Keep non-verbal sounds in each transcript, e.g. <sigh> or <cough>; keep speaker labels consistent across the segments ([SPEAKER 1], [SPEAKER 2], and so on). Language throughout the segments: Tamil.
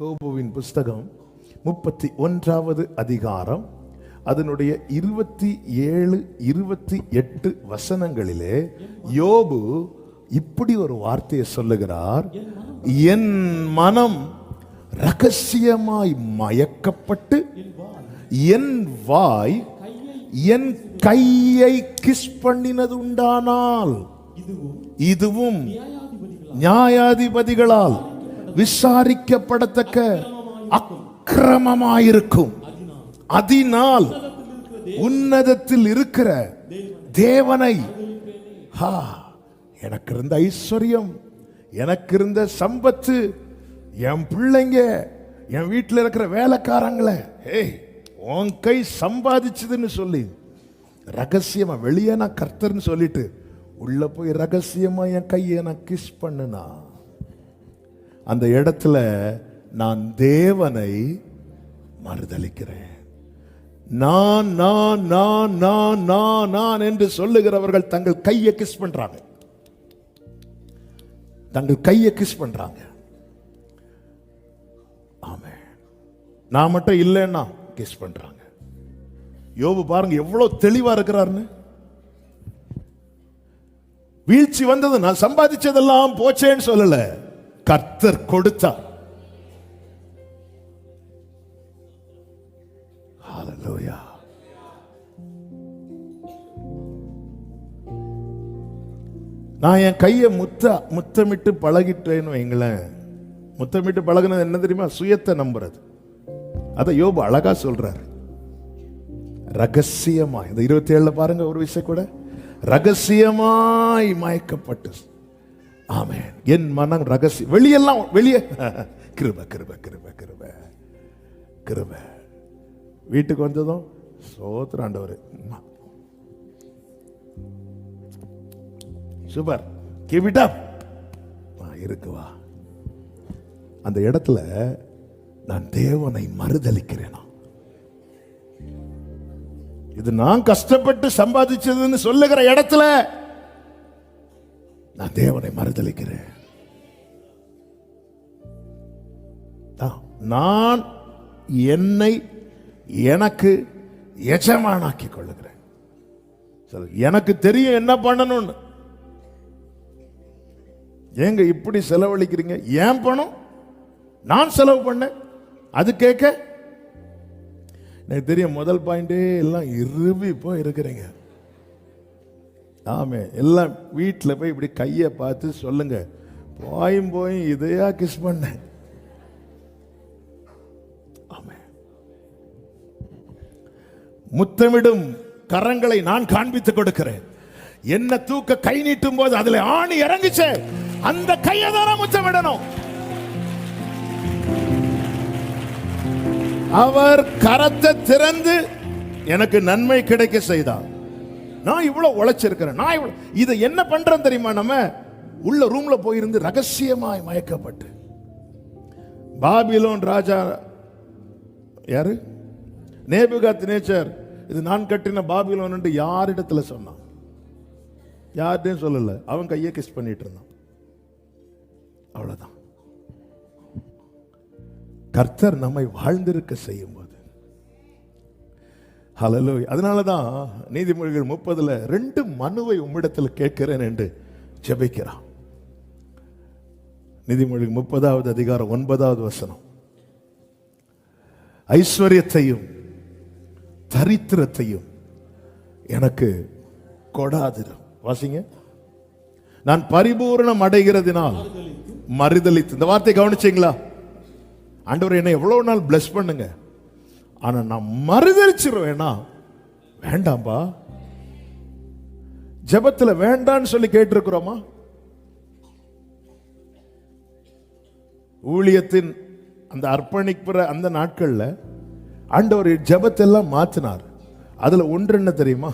[SPEAKER 1] யோபுவின் புஸ்தகம் முப்பத்தி ஒன்றாவது அதிகாரம் அதனுடைய இருபத்தி ஏழு இருபத்தி எட்டு வசனங்களிலே யோபு இப்படி ஒரு வார்த்தையை சொல்லுகிறார் என் மனம் ரகசியமாய் மயக்கப்பட்டு என் வாய் என் கையை கிஸ் பண்ணினது உண்டானால் இதுவும் நியாயாதிபதிகளால் விசாரிக்கப்படத்தக்க அக்கிரமமாயிருக்கும். அதனால் உன்னதத்தில் இருக்கிற தேவனை ஹா எனக்கு இருந்த ஐஸ்வர்யம் எனக்கு இருந்த சம்பத்து என் பிள்ளைங்க என் வீட்டில் இருக்கிற வேலைக்காரங்களை ஏய் உன் கை சம்பாதிச்சதுன்னு சொல்லி ரகசியமா வெளியே நான் கர்த்தர்னு சொல்லிட்டு உள்ள போய் ரகசியமா என் கையை நான் கிஸ் பண்ணுனா? அந்த இடத்துல நான் தேவனை மறுதளிக்கிறேன். நான் நான் நான் நான் நான் நான் என்று சொல்லுகிறவர்கள் தங்கள் கையை கிஸ் பண்றாங்க. தங்கள் கையை கிஸ் பண்றாங்க. ஆமே நான் மட்டும் இல்லைன்னா கிஸ் பண்றாங்க. யோபு பாருங்க எவ்வளவு தெளிவா இருக்கிறாருன்னு. வீழ்ச்சி வந்தது நான் சம்பாதிச்சதெல்லாம் போச்சேன்னு சொல்லலை. கர்த்தர் கொடுத்தார். நான் என் கையை முத்த முத்தமிட்டு பழகிட்டேன்னு வைங்களேன். முத்தமிட்டு பழகுனது என்ன தெரியுமா? சுயத்தை நம்புறது. அதை யோபு அழகா சொல்றாரு. ரகசியமா இந்த இருபத்தி ஏழுல பாருங்க ஒரு விஷயம் கூட. ரகசியமாய் மயக்கப்பட்டு ஆமே என் மனம் ரகசியம் வெளியெல்லாம் வெளியே. <laughs> கிருப கிருப கிருப கிருப. கிருப. வீட்டுக்கு வந்ததும் சோத்ராண்டவர் சூப்பர் keep it அந்த இடத்துல நான் தேவனை மறுதளிக்கிறேனா இது நான் கஷ்டப்பட்டு சம்பாதிச்சதுன்னு சொல்லுகிற இடத்துல நான் தேவனை மறுதளிக்கிறேன் தான். நான் என்னை எனக்கு எஜமானாக்கி கொள்ளுகிறேன். சரி, எனக்கு தெரியும் என்ன பண்ணணும்னு. ஏங்க இப்படி செலவழிக்கிறீங்க? ஏன் பணம்? நான் செலவு பண்ணேன். அது கேட்க? எனக்கு தெரியும் முதல் பாயிண்டே எல்லாம் இருவி போய் இருக்கிறீங்க ஆமே. எல்லாம் வீட்டில் போய் இப்படி கையை பார்த்து சொல்லுங்க. போயும் போயும் இதையா கிஸ் பண்ணேன் ஆமே. முத்தமிடும் கரங்களை நான் காண்பித்து கொடுக்கிறேன். என்ன தூக்க கை நீட்டும் போது அதுல ஆணி இறங்குச்சு. அந்த கையை தானே முத்தமிடணும். அவர் கரத்தை திறந்து எனக்கு நன்மை கிடைக்க செய்தார். நான் இவ்வளவு உழைச்சிருக்கிறேன் நான் இவ்வளவு இதை என்ன பண்றேன் தெரியுமா நம்ம? உள்ள ரூம்ல போயிருந்து ரகசியமாய் மயக்கப்பட்டு. பாபிலோன் ராஜா யாரு? நேபுகாத் நேச்சர் இது நான் கட்டின பாபிலோன் என்று யாரிடத்துல சொன்னான்? யார்கிட்டையும் சொல்லல. அவன் கையை கிஸ் பண்ணிட்டு இருந்தான். அவ்வளவுதான். கர்த்தர் நம்மை வாழ்ந்திருக்க செய்யும் ஹலலோ அதனால தான் நீதிமொழிகள் முப்பதில் ரெண்டு மனுவை உம்மிடத்தில் கேட்கிறேன் என்று ஜெபிக்கிறான். நீதிமொழி முப்பதாவது அதிகாரம் ஒன்பதாவது வசனம். ஐஸ்வர்யத்தையும் தரித்திரத்தையும் எனக்கு கொடாதிரும் வாசிங்க. நான் பரிபூரணம் அடைகிறதுனால் மறுதளித்து இந்த வார்த்தை கவனிச்சிங்களா? ஆண்டவர் என்னை எவ்வளவு நாள் பிளஸ் பண்ணுங்க. ஆனால் நான் மறுதளிச்சிருவேனா வேண்டாம்பா. ஜபத்தில் வேண்டான்னு சொல்லி கேட்டிருக்கிறோமா? ஊழியத்தின் அந்த அர்ப்பணிப்புற அந்த நாட்களில் ஆண்டவர் ஜெபத்தெல்லாம் மாற்றினார் அதில் ஒன்று என்ன தெரியுமா?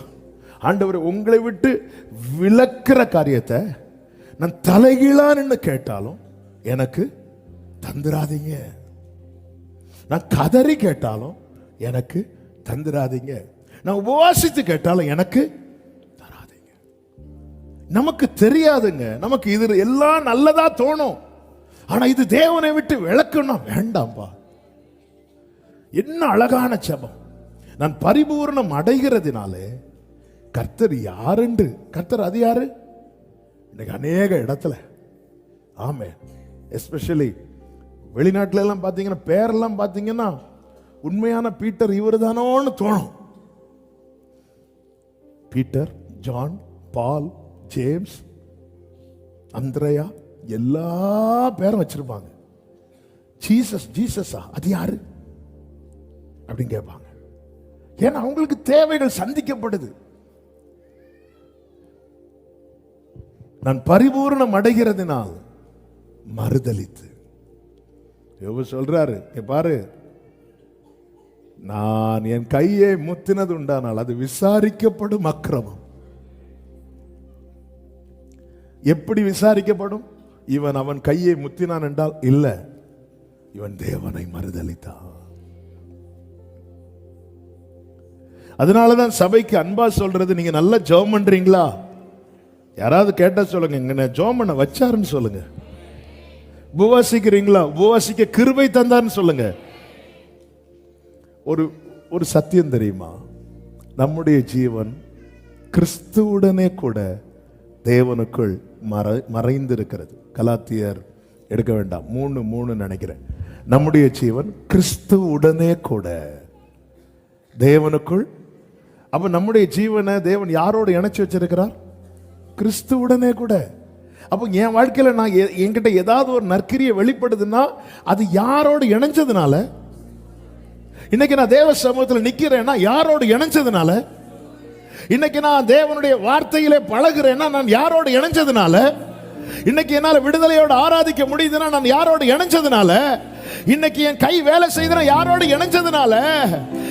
[SPEAKER 1] ஆண்டவர் உங்களை விட்டு விளக்குற காரியத்தை நான் தலைகீழான்னு கேட்டாலும் எனக்கு தந்துடாதீங்க நான் கதறி கேட்டாலும் எனக்கு தந்துடாதீங்க. நான் உபவாசித்து கேட்டாலும் எனக்கு தராதீங்க. நமக்கு தெரியாதுங்க. நமக்கு இது எல்லாம் நல்லதா தோணும். ஆனா இது தேவனை விட்டு விளக்கணும் வேண்டாம்பா. என்ன அழகான செபம் நான் பரிபூர்ணம் அடைகிறதுனாலே கர்த்தர் யாருண்டு கர்த்தர் அது யாரு? இன்னைக்கு அநேக இடத்துல. ஆமே எஸ்பெஷலி வெளிநாட்டுல எல்லாம் பார்த்தீங்கன்னா பேரெல்லாம் பார்த்தீங்கன்னா உண்மையான பீட்டர் இவர் தானோன்னு தோணும். பீட்டர் ஜான் பால் ஜேம்ஸ் அந்திரையா எல்லா பேரும் வச்சிருப்பாங்க. ஜீசஸ் ஜீசஸா? அது யாரு? அப்படின்னு கேட்பாங்க. ஏன்னா அவங்களுக்கு தேவைகள் சந்திக்கப்படுது. நான் பரிபூர்ணம் அடைகிறதுனால் மறுதலித்து. எவ்வளவு சொல்றாரு பாரு நான் என் கையை முத்தினது உண்டானால் அது விசாரிக்கப்படும் அக்கிரமம். எப்படி விசாரிக்கப்படும்? இவன் அவன் கையை முத்தினான் என்றால் இல்ல இவன் தேவனை மறுதளித்தான் அதனாலதான் சபைக்கு அன்பா சொல்றது நீங்க நல்லா ஜெபம் பண்றீங்களா? யாராவது கேட்டா சொல்லுங்க இங்க ஜோம் பண்ண வச்சாருன்னு சொல்லுங்க. உபவாசிக்கிறீங்களா? உபவாசிக்க கிருபை தந்தார்னு சொல்லுங்க. ஒரு ஒரு சத்தியம் தெரியுமா? நம்முடைய ஜீவன் கிறிஸ்துவுடனே கூட தேவனுக்குள் மறை மறைந்திருக்கிறது. கலாத்தியர் எடுக்க வேண்டாம். மூணு மூணு நினைக்கிறேன். நம்முடைய ஜீவன் கிறிஸ்துவுடனே கூட தேவனுக்குள். அப்போ நம்முடைய ஜீவனை தேவன் யாரோடு இணைச்சி வச்சிருக்கிறார்? கிறிஸ்துவுடனே கூட. அப்போ என் வாழ்க்கையில் நான் எ- என்கிட்ட ஏதாவது ஒரு நற்கிரியை வெளிப்படுதுன்னா அது யாரோடு இணைஞ்சதுனால இன்னைக்கு நான் தேவ சமூகத்தில் நிற்கிறேன்னா யாரோடு இணைஞ்சதுனால? இன்னைக்கு நான் தேவனுடைய வார்த்தையிலே பழகுறேன்னா நான் யாரோடு இணைஞ்சதுனால? இன்னைக்கு என்னால் விடுதலையோடு ஆராதிக்க முடியுதுன்னா நான் யாரோடு இணைஞ்சதுனால? இன்னைக்கு என் கை வேலை செய்தனா யாரோடு இணைஞ்சதுனால?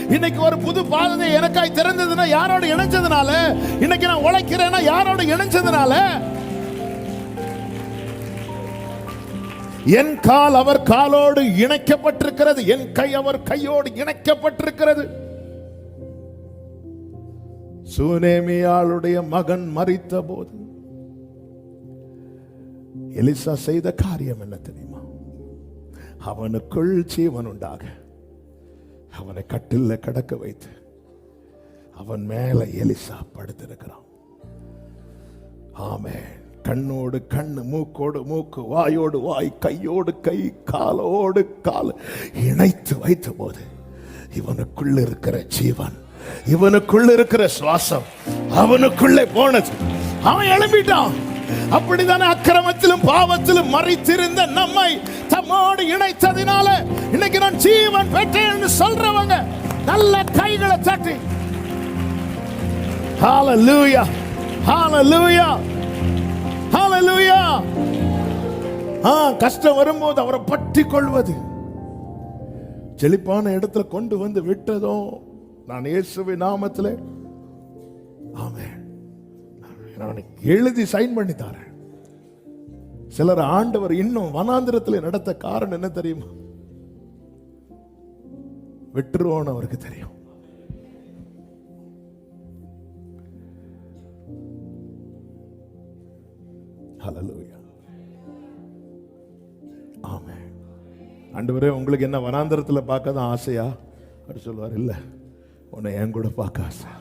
[SPEAKER 1] இன்னைக்கு ஒரு புது பாதை எனக்காய் திறந்ததுன்னா யாரோடு இணைஞ்சதுனால? இன்னைக்கு நான் உழைக்கிறேன்னா யாரோடு இணைஞ்சதுனால? என் கால் அவர் காலோடு இணைக்கப்பட்டிருக்கிறது என் கை அவர் கையோடு இணைக்கப்பட்டிருக்கிறது. சுனேமியாளுடைய மகன் மறித்த போது எலிசா செய்த காரியம் என்ன தெரியுமா? அவனுக்குள் ஜீவன் உண்டாக அவனை கட்டில் கடக்க வைத்து அவன் மேல எலிசா படுத்திருக்கிறான். ஆமேன். கண்ணோடு கண் மூக்கோடு மூக்கு வாயோடு வாய் கையோடு கை காலோடு கால் இணைத்து வைத்த போது இவனுக்குள்ள இருக்கிற ஜீவன் இவனுக்குள்ள இருக்கிற சுவாசம் அவனுக்குள்ளே போனது அவன் எழும்பிட்டான் அப்படித்தானே அக்கிரமத்திலும் பாவத்திலும் மறைத்திருந்த நம்மை தம்மோடு இணைத்ததினால இன்னைக்கு நான் ஜீவன் பெற்றேன் சொல்றவங்க நல்ல கைகளை தட்டி Hallelujah. Hallelujah. ஆ கஷ்டம் வரும்போது அவரை பற்றி கொள்வது செழிப்பான இடத்துல கொண்டு வந்து விட்டதும் நான் இயேசுவின் நாமத்தில். ஆமென். நான் எழுதி சைன் பண்ணி தரேன். சிலர் ஆண்டவர் இன்னும் வனாந்திரத்தில் நடத்த காரணம் என்ன தெரியுமா? விட்டுருவோன்னு அவருக்கு தெரியும். ஹalleluya ஆமென் ஆண்டவரே உங்களுக்கு என்ன வனாந்தரத்துல பார்க்க தான் ஆசையா? அப்படி சொல்லுவார் இல்ல உன்னை என் கூட பார்க்க ஆசை.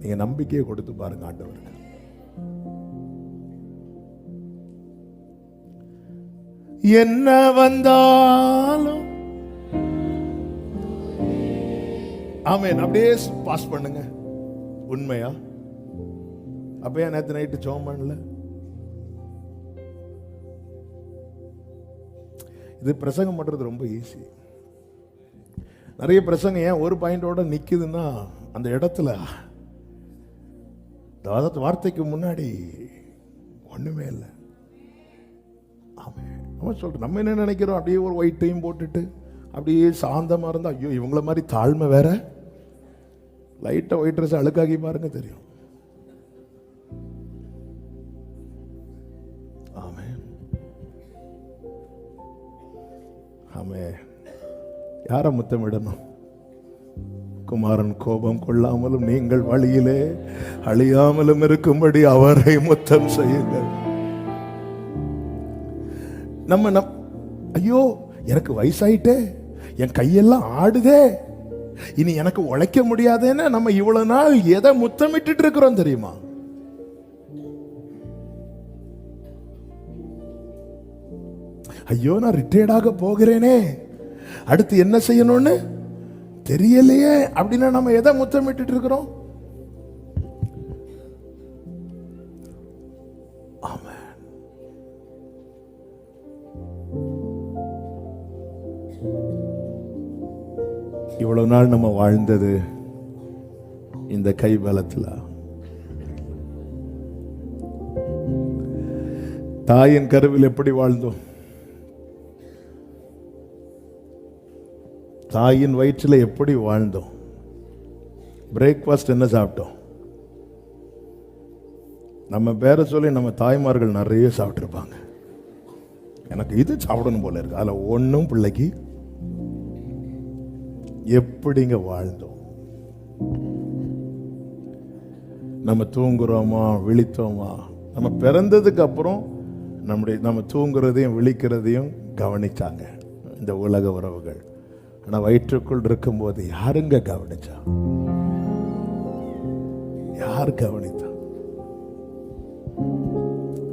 [SPEAKER 1] நீங்க நம்பிக்கையை கொடுத்து பாருங்க ஆண்டவருக்கு என்ன வந்தாலும் ஆமென் அப்படியே பாஸ் பண்ணுங்க. உண்மையா? அப்போ ஏன் நேற்று நைட்டு ஜோம் பண்ணல? இது பிரசங்கம் பண்ணுறது ரொம்ப ஈஸி நிறைய பிரசங்கம் ஏன் ஒரு பாயிண்டோட நிற்குதுன்னா அந்த இடத்துல அதாவது வார்த்தைக்கு முன்னாடி ஒன்றுமே இல்லை. ஆமாம் நம்ம சொல்றோம் நம்ம என்ன நினைக்கிறோம்? அப்படியே ஒரு ஒயிட்டையும் போட்டுட்டு அப்படியே சாந்தமாக இருந்தால் ஐயோ இவங்கள மாதிரி தாழ்மை வேற? லைட்டாக ஒயிட் ட்ரெஸ் அழுக்காகி பாருங்க தெரியும். ஆமென் ஆமே யாரை முத்தமிடணும்? குமாரன் கோபம் கொள்ளாமலும் நீங்கள் வழியிலே அழியாமலும் இருக்கும்படி அவரை முத்தம் செய்யுங்கள். நம்ம நம் ஐயோ எனக்கு வயசாயிட்டே என் கையெல்லாம் ஆடுதே இனி எனக்கு உழைக்க முடியாதேன்னு நம்ம இவ்வளவு நாள் எதை முத்தமிட்டு இருக்கிறோம் தெரியுமா? ஐயோ நான் ரிட்டையர்ட் ஆக போகிறேனே. அடுத்து என்ன செய்யணும்னு? தெரியலையே. அப்படின்னா நம்ம எதை முத்தமிட்டு இருக்கிறோம்? இவ்வளவு நாள் நம்ம வாழ்ந்தது இந்த கை பலத்துல தாயின் கருவில் எப்படி வாழ்ந்தோம்? தாயின் வயிற்றில் எப்படி வாழ்ந்தோம்? பிரேக்ஃபாஸ்ட் என்ன சாப்பிட்டோம்? நம்ம பேரை சொல்லி நம்ம தாய்மார்கள் நிறைய சாப்பிட்ருப்பாங்க எனக்கு இது சாப்பிடணும் போல இருக்கு. அதில் ஒன்றும் பிள்ளைக்கு எப்படிங்க வாழ்ந்தோம்? நம்ம தூங்குறோமா? விழித்தோமா? நம்ம பிறந்ததுக்கு அப்புறம் நம்முடைய நம்ம தூங்குறதையும் விழிக்கிறதையும் கவனித்தாங்க இந்த உலக உறவுகள். ஆனால் வயிற்றுக்குள் இருக்கும்போது யாருங்க கவனிச்சா? யார் கவனித்தா?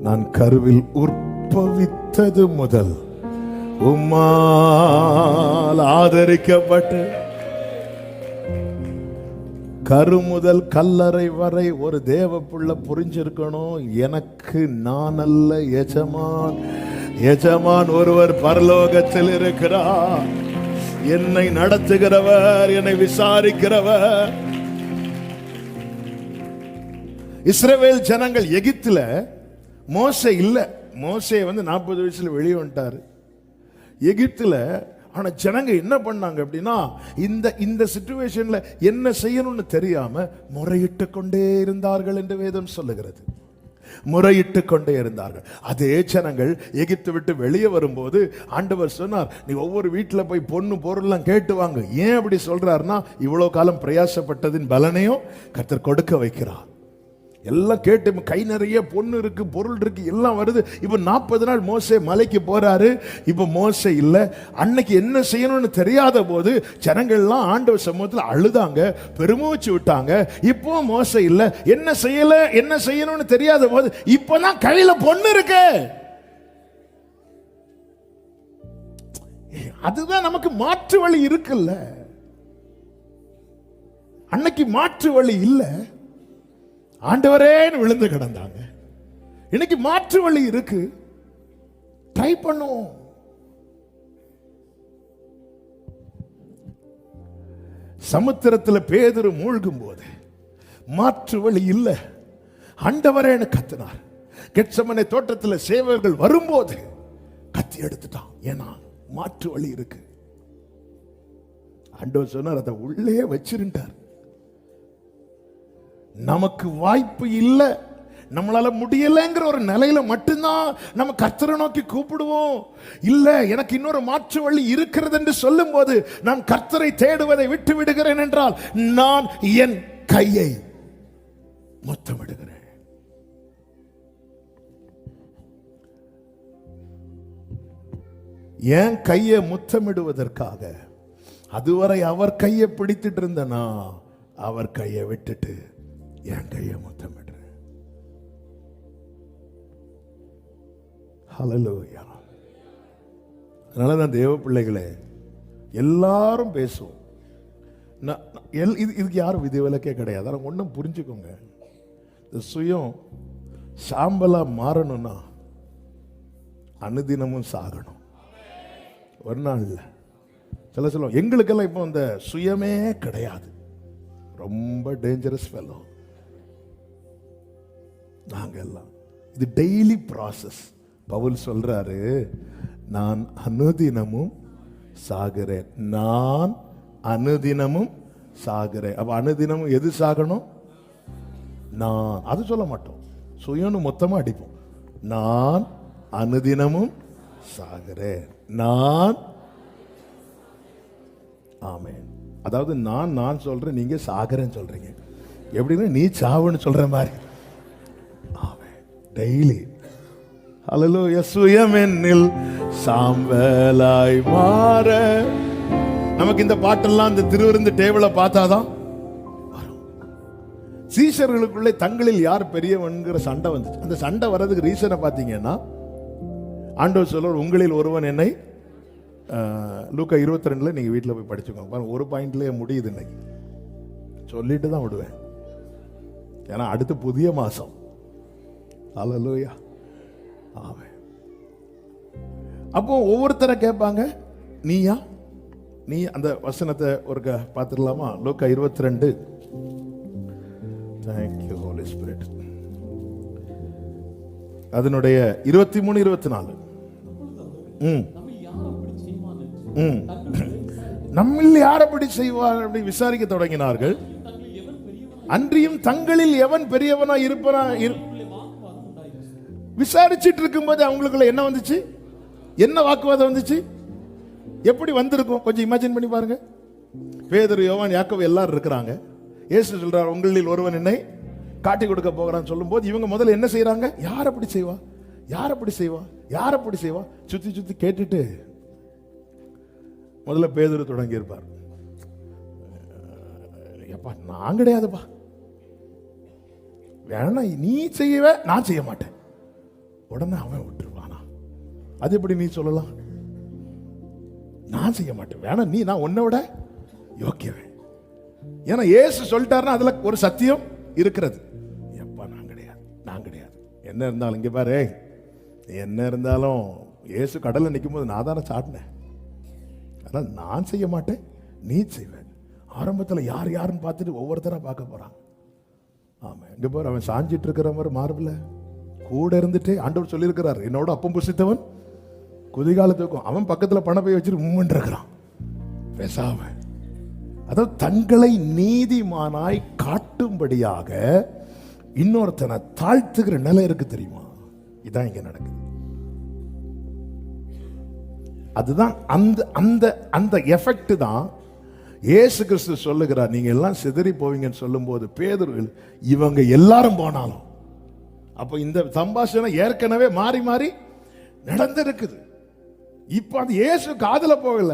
[SPEAKER 1] நான் கருவில் உற்பவித்தது முதல். உம்மால் ஆதரிக்கப்பட்டு கரு முதல் கல்லறை வரை ஒரு தேவ புள்ள புரிஞ்சிருக்கணும். எனக்கு நான் அல்ல எஜமான். எஜமான் ஒருவர் பரலோகத்தில் இருக்கிறார். என்னை நடத்துகிறவர் என்னை விசாரிக்கிறவர். இஸ்ரவேல் ஜனங்கள் எகிப்துல மோசை இல்ல. மோசே வந்து நாற்பது வயசுல வெளியே வந்துட்டாரு. எகிப்துல ஆனா ஜனங்க என்ன பண்ணாங்க அப்படின்னா இந்த இந்த சுச்சுவேஷன்ல என்ன செய்யணும்னு தெரியாம முறையிட்டு கொண்டே இருந்தார்கள் என்று வேதம் சொல்லுகிறது. முறையிட்டு கொண்டே இருந்தார்கள். அதே ஜனங்கள் எகிப்து விட்டு வெளியே வரும்போது ஆண்டவர் சொன்னார் நீ ஒவ்வொரு வீட்டில் போய் பொண்ணு பொருள்லாம் கேட்டு வாங்க. ஏன் அப்படி சொல்றாருன்னா இவ்வளோ காலம் பிரயாசப்பட்டதின் பலனையும் கர்த்தர் கொடுக்க வைக்கிறார். எல்லாம் கேட்டு கை நிறைய பொண்ணு இருக்கு பொருள் இருக்கு எல்லாம் வருது. இப்போ நாற்பது நாள் மோசை மலைக்கு போறாரு. இப்போ மோசை இல்லை. அன்னைக்கு என்ன செய்யணும்னு தெரியாத போது ஜனங்கள்லாம் ஆண்டவர் சமூகத்தில் அழுதாங்க பெருமூச்சு விட்டாங்க. இப்போ மோசை இல்லை. என்ன செய்யல என்ன செய்யணும்னு தெரியாத போது இப்போதான் கையில பொண்ணு இருக்கு. அதுதான் நமக்கு மாற்று வழி இருக்குல்ல. அன்னைக்கு மாற்று வழி இல்லை. ஆண்டவரேன்னு விழுந்து கிடந்தாங்க. இன்னைக்கு மாற்று வழி இருக்கு. ட்ரை பண்ணுவோம். சமுத்திரத்துல பேதர் மூழ்கும் போது மாற்று வழி இல்லை. ஆண்டவரேன்னு கத்தினார். கெட்சமனை தோட்டத்தில் சேவர்கள் வரும்போது கத்தி எடுத்துட்டான். ஏன்னா மாற்று வழி இருக்கு. ஆண்டவர் சொன்னார் அதை உள்ளே வச்சிருந்தார். நமக்கு வாய்ப்பு இல்லை. நம்மளால முடியலைங்கிற ஒரு நிலையில மட்டும்தான் நம்ம கர்த்தரை நோக்கி கூப்பிடுவோம். இல்லை எனக்கு இன்னொரு மாற்று வழி இருக்கிறது என்று சொல்லும் போது நான் கர்த்தரை தேடுவதை விட்டு விடுகிறேன் என்றால் நான் என் கையை முத்தமிடுகிறேன். என் கையை முத்தமிடுவதற்காக அதுவரை அவர் கையை பிடித்துட்டு இருந்தனா அவர் கையை விட்டுட்டு என் கையை முத்தமிடுறேன். ஹalleluya அதனால தான் தேவ பிள்ளைகளே எல்லாரும் பேசுவோம். நான் எல் இது இதுக்கு யாரும் விதிவிலக்கே கிடையாது. ஆனால் ஒன்றும் புரிஞ்சுக்கோங்க. இந்த சுயம் சாம்பலாக மாறணும்னா அனுதினமும் சாகணும். ஒரு நாள் இல்லை. சில சொல்லுவோம் எங்களுக்கெல்லாம் இப்போ அந்த சுயமே கிடையாது. ரொம்ப டேஞ்சரஸ் ஃபெலோ நாங்கள் எல்லாம். இது டெய்லி ப்ராசஸ் பவுல் சொல்கிறாரு நான் அனுதினமும் சாகிறேன். நான் அனுதினமும் சாகிறேன். அப்போ அனுதினமும் எது சாகணும்? நான். அது சொல்ல மாட்டோம். சுயம்னு மொத்தமாக அடிப்போம். நான் அனுதினமும் சாகிறேன். நான். ஆமேன். அதாவது நான் நான் சொல்கிறேன் நீங்கள் சாகிறேன்னு சொல்றீங்க. எப்படின்னா நீ சாவுன்னு சொல்கிற மாதிரி. டெய்லி. ஹalleluya சுயம் என்னில் சாம்பலாய் மாற. நமக்கு இந்த பாட்டெல்லாம் இந்த திருவிருந்து டேபிளை பார்த்தாதான் சீசர்களுக்குள்ளே தங்களில் யார் பெரியவன்கிற சண்டை வந்துச்சு. அந்த சண்டை வர்றதுக்கு ரீசனை பார்த்தீங்கன்னா ஆண்டவர் சொல்லுவார் உங்களில் ஒருவன் என்னை லூக்கா இருபத்தி ரெண்டில் நீங்கள் வீட்டில் போய் படிச்சுக்கோங்க. பாருங்க ஒரு பாயிண்ட்லேயே முடியுது இன்னைக்கு. சொல்லிட்டு தான் விடுவேன். ஏன்னா அடுத்து புதிய மாதம் அலலூயா ஆமே அப்போ ஒவ்வொருத்தரை கேட்பாங்க நீயா? நீ அந்த வசனத்தை ஒரு பார்த்துடலாமா? லோக்கா இருபத்தி ரெண்டு தேங்க்யூ ஹோலி ஸ்பிரிட் அதனுடைய இருபத்தி மூணு இருபத்தி நாலு ம். ம். நம்மில் யார் அப்படி செய்வார் அப்படி விசாரிக்க தொடங்கினார்கள்? அன்றியும் தங்களில் எவன் பெரியவனா இருப்பனா இரு- விசாரிச்சிட்டு இருக்கும்போது அவங்களுக்குள்ள என்ன வந்துச்சு? என்ன வாக்குவாதம் வந்துச்சு? எப்படி வந்திருக்கும்? கொஞ்சம் இமேஜின் பண்ணி பாருங்க. பேதர் யோவான் யாக்கோபு எல்லாரும் இருக்கிறாங்க. ஏசு சொல்றார் உங்களில் ஒருவன் என்னை காட்டி கொடுக்க போகிறான்னு சொல்லும்போது இவங்க முதல்ல என்ன செய்யறாங்க யார் அப்படி செய்வா? யார் அப்படி செய்வா? யார் அப்படி செய்வா? சுத்தி சுத்தி கேட்டுட்டு முதல்ல பேதுரு தொடங்கி இருப்பார் எப்பா நான் கிடையாதுப்பா. வேணா நீ செய்யவே நான் செய்ய மாட்டேன். உடனே அவன் விட்டுருவானா? அது எப்படி நீ சொல்லலாம்? நான் செய்ய மாட்டேன். வேணா நீ நான் உன்னை விட யோக்கியவன். ஏன்னா ஏசு சொல்லிட்டாருன்னா அதுல ஒரு சத்தியம் இருக்கிறது. எப்பா நான் கிடையாது. நான் கிடையாது. என்ன இருந்தாலும் இங்கே பாரு. என்ன இருந்தாலும் ஏசு கடலில் நிற்கும் போது நான் தானே சாட்டினேன் அதனால் நான் செய்ய மாட்டேன் நீ செய்வேன் ஆரம்பத்தில் யார் யாருன்னு பார்த்துட்டு ஒவ்வொருத்தராக பார்க்க போகிறான் ஆமாம். இங்க பாரு அவன் சாஞ்சிட்டு இருக்கிற மாதிரி மார்பில்லை கூட இருந்துட்டே ஆண்டவர் சொல்லியிருக்கிறார் என்னோட அப்பம் புசித்தவன் குதிகாலத்துக்கும் அவன் பக்கத்தில் பண போய் வச்சுட்டு மூமெண்ட் இருக்கிறான் பேசாம. அதாவது தங்களை நீதிமானாய் காட்டும்படியாக இன்னொருத்தனை தாழ்த்துகிற நிலை இருக்கு தெரியுமா? இதான் இங்க நடக்குது. அதுதான் அந்த அந்த அந்த எஃபெக்ட் தான் ஏசு கிறிஸ்து சொல்லுகிறார் நீங்க எல்லாம் சிதறி போவீங்கன்னு சொல்லும்போது பேதர்கள் இவங்க எல்லாரும் போனாலும் அப்போ இந்த சம்பாஷணை ஏற்கனவே மாறி மாறி நடந்திருக்குது. இப்போ அது இயேசு காதில் போகல.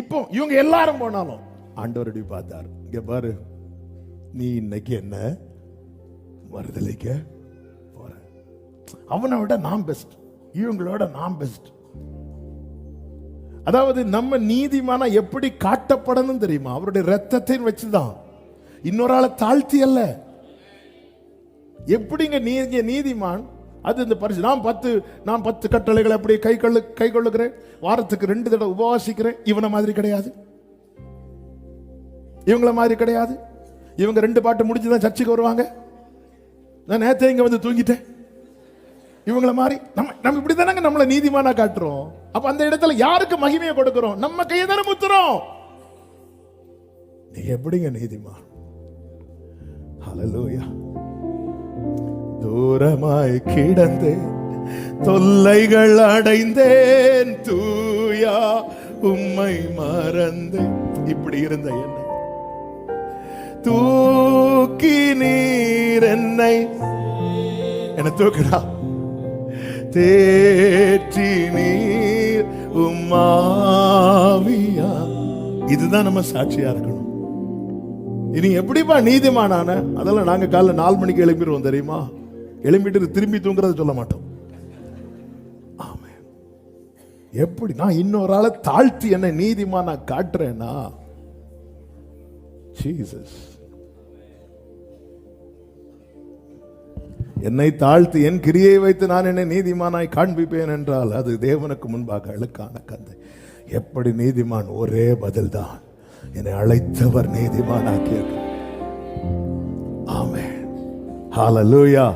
[SPEAKER 1] இப்போ இவங்க எல்லாரும் போனாலும் ஆண்டவரடி பார்த்தார். இங்க பாரு நீ இன்னைக்கு என்ன? மறுதலிக்க போற. அவனை விட நான் பெஸ்ட் இவங்களோட நாம் பெஸ்ட் அதாவது நம்ம நீதிமானா எப்படி காட்டப்படணும் தெரியுமா? அவருடைய ரத்தத்தை வச்சுதான். இன்னொரு ஆளை தாழ்த்தி அல்ல. எப்படிங்க நீங்க நீதிமான்? அது இந்த பரிசு. நான் பத்து நான் பத்து கட்டளைகளை அப்படி கை கொள்ளு கை கொள்ளுகிறேன் வாரத்துக்கு ரெண்டு தடவை உபவாசிக்கிறேன். இவனை மாதிரி கிடையாது. இவங்கள மாதிரி கிடையாது. இவங்க ரெண்டு பாட்டு முடிஞ்சு தான் சர்ச்சுக்கு வருவாங்க. நான் நேற்றே இங்கே வந்து தூங்கிட்டேன். இவங்கள மாதிரி. நம்ம நம்ம இப்படி தானங்க நம்மளை நீதிமானா காட்டுறோம். அப்போ அந்த இடத்துல யாருக்கு மகிமையை கொடுக்குறோம்? நம்ம கையை தானே முத்துறோம். நீ எப்படிங்க நீதிமான்? ஹalleluya. தூரமாய் கிடந்தேன். தொல்லைகள் அடைந்தேன். தூயா உம்மை மறந்தேன். இப்படி இருந்த என்னை. தூக்கி நீர் என்னை. என்ன தூக்கடா தேற்றி நீர் உம்மாவியா இதுதான் நம்ம சாட்சியா இருக்கணும். இனி எப்படிப்பா நீதிமானான? அதெல்லாம் நாங்க காலைல நாலு மணிக்கு எழுப்பிடுவோம் தெரியுமா? எழும்பிட்டு திரும்பி தூங்குறத சொல்ல மாட்டோம். ஆமே எப்படி? நான் இன்னொரு ஆளை தாழ்த்தி என்ன நீதிமானா காட்டுறேன்னா? ஜீசஸ். என்னை தாழ்த்தி என் கிரியை வைத்து நான் என்னை நீதிமானாய் காண்பிப்பேன் என்றால் அது தேவனுக்கு முன்பாக அழுக்கான கந்தை. எப்படி நீதிமான்? ஒரே பதில்தான். என்னை அழைத்தவர் நீதிமானாக்கிய ஹால லூயா